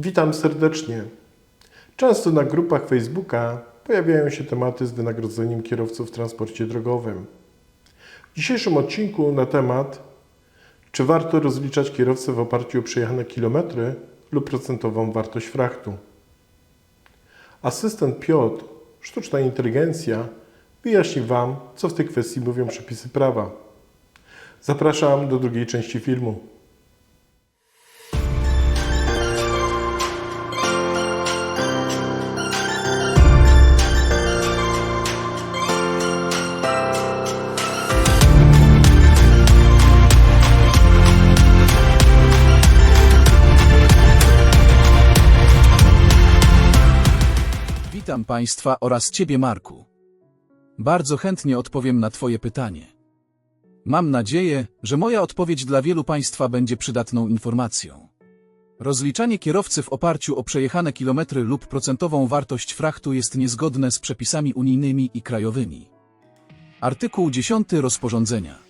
Witam serdecznie. Często na grupach Facebooka pojawiają się tematy z wynagrodzeniem kierowców w transporcie drogowym. W dzisiejszym odcinku na temat czy warto rozliczać kierowcę w oparciu o przejechane kilometry lub procentową wartość frachtu. Asystent Piotr, sztuczna inteligencja, wyjaśni Wam, co w tej kwestii mówią przepisy prawa. Zapraszam do drugiej części filmu. Witam Państwa oraz Ciebie, Marku. Bardzo chętnie odpowiem na Twoje pytanie. Mam nadzieję, że moja odpowiedź dla wielu Państwa będzie przydatną informacją. Rozliczanie kierowcy w oparciu o przejechane kilometry lub procentową wartość frachtu jest niezgodne z przepisami unijnymi i krajowymi. Artykuł 10 rozporządzenia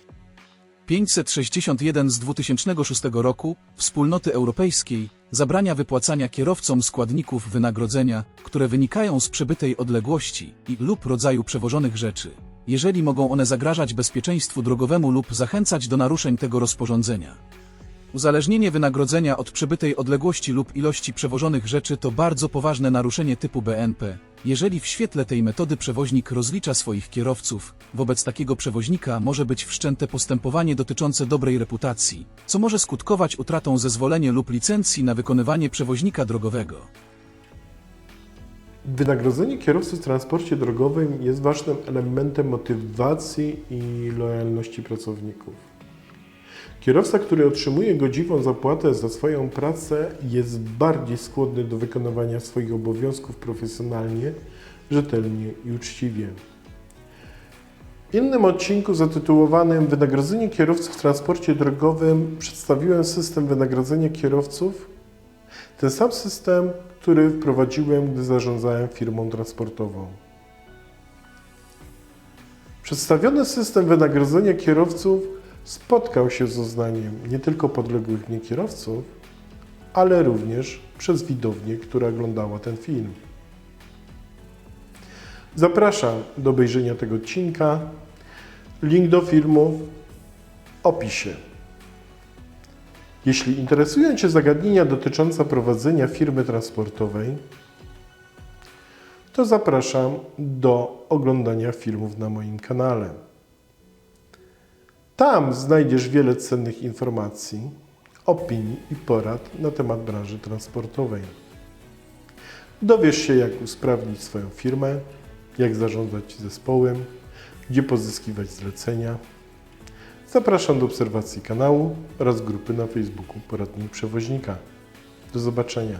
561 z 2006 roku Wspólnoty Europejskiej zabrania wypłacania kierowcom składników wynagrodzenia, które wynikają z przebytej odległości i lub rodzaju przewożonych rzeczy, jeżeli mogą one zagrażać bezpieczeństwu drogowemu lub zachęcać do naruszeń tego rozporządzenia. Uzależnienie wynagrodzenia od przebytej odległości lub ilości przewożonych rzeczy to bardzo poważne naruszenie typu BNP. Jeżeli w świetle tej metody przewoźnik rozlicza swoich kierowców, wobec takiego przewoźnika może być wszczęte postępowanie dotyczące dobrej reputacji, co może skutkować utratą zezwolenia lub licencji na wykonywanie przewoźnika drogowego. Wynagrodzenie kierowcy w transporcie drogowym jest ważnym elementem motywacji i lojalności pracowników. Kierowca, który otrzymuje godziwą zapłatę za swoją pracę, jest bardziej skłonny do wykonywania swoich obowiązków profesjonalnie, rzetelnie i uczciwie. W innym odcinku zatytułowanym Wynagrodzenie kierowców w transporcie drogowym przedstawiłem system wynagrodzenia kierowców ten sam system, który wprowadziłem, gdy zarządzałem firmą transportową. Przedstawiony system wynagrodzenia kierowców spotkał się z uznaniem nie tylko podległych mnie kierowców, ale również przez widownię, która oglądała ten film. Zapraszam do obejrzenia tego odcinka. Link do filmu w opisie. Jeśli interesują Cię zagadnienia dotyczące prowadzenia firmy transportowej, to zapraszam do oglądania filmów na moim kanale. Tam znajdziesz wiele cennych informacji, opinii i porad na temat branży transportowej. Dowiesz się, jak usprawnić swoją firmę, jak zarządzać zespołem, gdzie pozyskiwać zlecenia. Zapraszam do obserwacji kanału oraz grupy na Facebooku Poradnik Przewoźnika. Do zobaczenia.